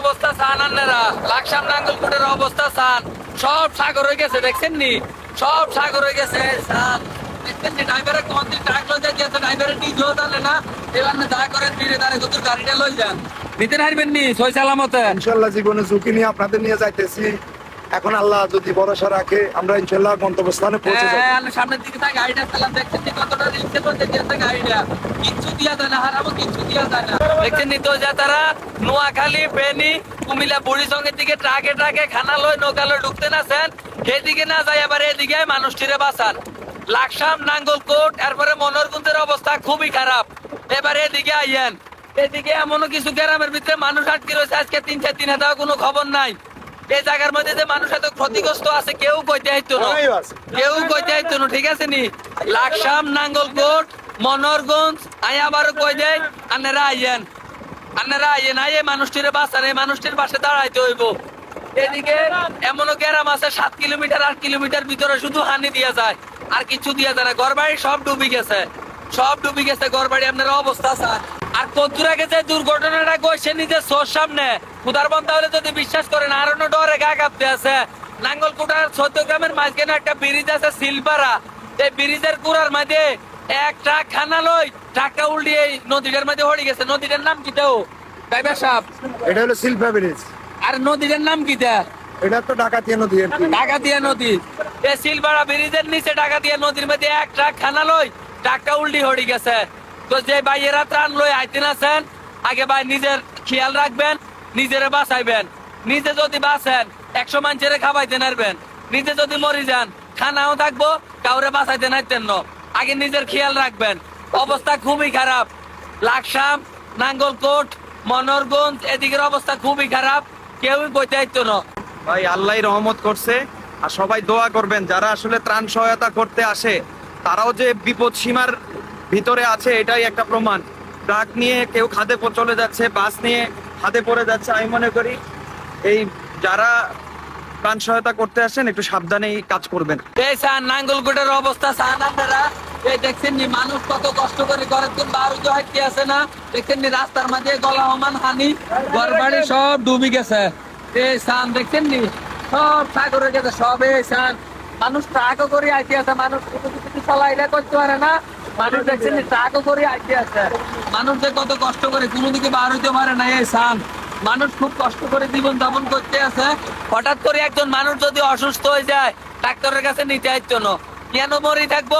অবস্থা সান লাকসাম অবস্থা সব সাগর হয়ে গেছে, দেখছেন নি? সব সাগর হয়ে গেছে দেখছেন ড্রাইভারের ফিরে গাড়িটা লই যান। নিতে হারবেন নি, সই সালামতে ইনশাল্লাহ জীবনে ঝুঁকি নিয়ে আপনাদের নিয়ে যাইতেছি। এখন আল্লাহ যদি ভরসা রাখে আমরা ইনশাল্লাহ গন্তব্যস্থানে পৌঁছে যাব। হ্যাঁ, সামনের দিকে তাই গাড়িটা চালাম দেখছেন নি কতটা রিক্সে বলতে দিয়েছে গাড়িটা। কিচ্ছু দিয়া যায় না হারাবো কিচ্ছু দিয়া যায় না। দেখছেন নি তো যা তারা নোয়াখালী ফেনী কুমিল্লা বুড়িসঙ্গের দিকে ট্রাকে ট্রাকে খানা লয় নৌকা লয় ঢুকতে না সেন সেদিকে না যায় এবার এদিকে মানুষটিরে বাঁচান। লাকসাম নাঙ্গলকোট এরপরে মনোরগুঞ্জের অবস্থা খুবই খারাপ। এবার এদিকে আইয়েন। এদিকে এমনও কিছু গ্রামের ভিতরে মানুষ আটকে রয়েছে আজকে তিন চার দিন হাতে কোনো খবর নাই। এই জায়গার মধ্যে যে মানুষ এত ক্ষতিগ্রস্ত আছে কেউ কইতে না। কেউ কইতে না ঠিক আছে নি? লাকসাম নাঙ্গলকোট মনোরগঞ্জ আই আবারও কই দেয় আইয়েন। আইয়েন আইয়ে মানুষটির বাঁচান এই মানুষটির পাশে দাঁড়াইতে হইব। এদিকে এমনও গ্রাম আছে সাত কিলোমিটার আট কিলোমিটার ভিতরে শুধু হানি দিয়া যায় আর কিছু দিয়া যায় না। ঘর বাড়ি সব ডুবি গেছে। সব ডুবি গেছে ঘর বাড়ি আপনার অবস্থা স্যার। আর আগে যে দুর্ঘটনাটা গইছে নিজের সোর সামনে খুদার বন্ধ হলে যদি বিশ্বাস করেন আর অন্য ডরে গা কাঁপতে আছে। নাঙ্গলকুটার চোদ্দ গ্রামের মাঝখানে একটা ব্রিজ আছে সিলপাড়া এই ব্রিজের কুড়ার মাঝে এক ট্রাক খানা লই ট্রাকটা উল্টিয়ে নদীটার মাঝে হয়ে গেছে। নদীটার নাম কি তাও ড্রাইভার সাহেব এটা হলো শিল্পা ব্রিজ। আর নদীটার নাম কি তা? এটা তো ডাকাতিয়া নদী। ডাকাতিয়া নদী। এই সিলপাড়া ব্রিজের নিচে ডাকাতিয়া নদীর মধ্যে এক ট্রাক খানা লই ট্রাকটা উল্টি হয়ে গেছে। তো যে ভাইয়েরা ত্রাণ লই আইতেন আছেন, আগে ভাই নিজের খেয়াল রাখবেন, নিজের বাঁচাইবেন। নিজে যদি বাঁচেন, একশো মানুষের খাবাইতে নারবেন। নিজে যদি মরি যান, খানাও থাকব, কাউরে বাঁচাইতে নাইতেন না। আগে নিজের খেয়াল রাখবেন। অবস্থা খুবই খারাপ। লাকসাম, নাঙ্গলকোট, মনোরগঞ্জ, এদিকের অবস্থা খুবই খারাপ। কেউই কইতে আইতো না। ভাই আল্লাহ রহমত করছে। আর সবাই দোয়া করবেন, যারা আসলে ত্রাণ সহায়তা করতে আসে, তারাও যে বিপদ সীমার ভিতরে আছে, এটাই একটা প্রমাণ। ট্রাক নিয়ে কেউ খাদে চলে যাচ্ছে, বাস নিয়ে খাদে পড়ে যাচ্ছে, আমি মনে করি এই যারা প্রাণ সহায়তা করতে আসেন, একটু সাবধানেই কাজ করবেন। এই সান নাঙ্গলকোটের অবস্থা সান আপনারা? এই দেখছেন নি, মানুষ কত কষ্ট করে ঘরের দিন বারুদ হাঁটতে আছে না? দেখছেন নি, রাস্তার মাঝে গলা হমান হানি ঘর বাড়ি সব ডুবি গেছে। এই সান দেখছেন নি? সব সাগরে গেছে, সব এই সান মানুষ ট্রাকও করে আইতে আছে, মানুষ কিছু কিছু চালাইলে করতে পারে না। মানুষ কত কষ্ট করে, কোনো দিকে বার হইতে পারে না, এই সান। মানুষ খুব কষ্ট করে জীবন যাপন করতে আছে। হঠাৎ করে একজন মানুষ যদি অসুস্থ হয়ে যায়, ডাক্তারের কাছে নিতে আসতো না। কেন মরি থাকব?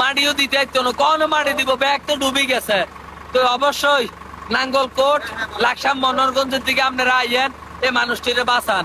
মাটিও দিতে আসতো না। কোন মাটি দিব? ব্যাগ তো ডুবি গেছে। তো অবশ্যই নাঙ্গল কোট লাকসাম মনোরগঞ্জের দিকে আপনারা আইয়েন এই মানুষটিরে বাঁচান।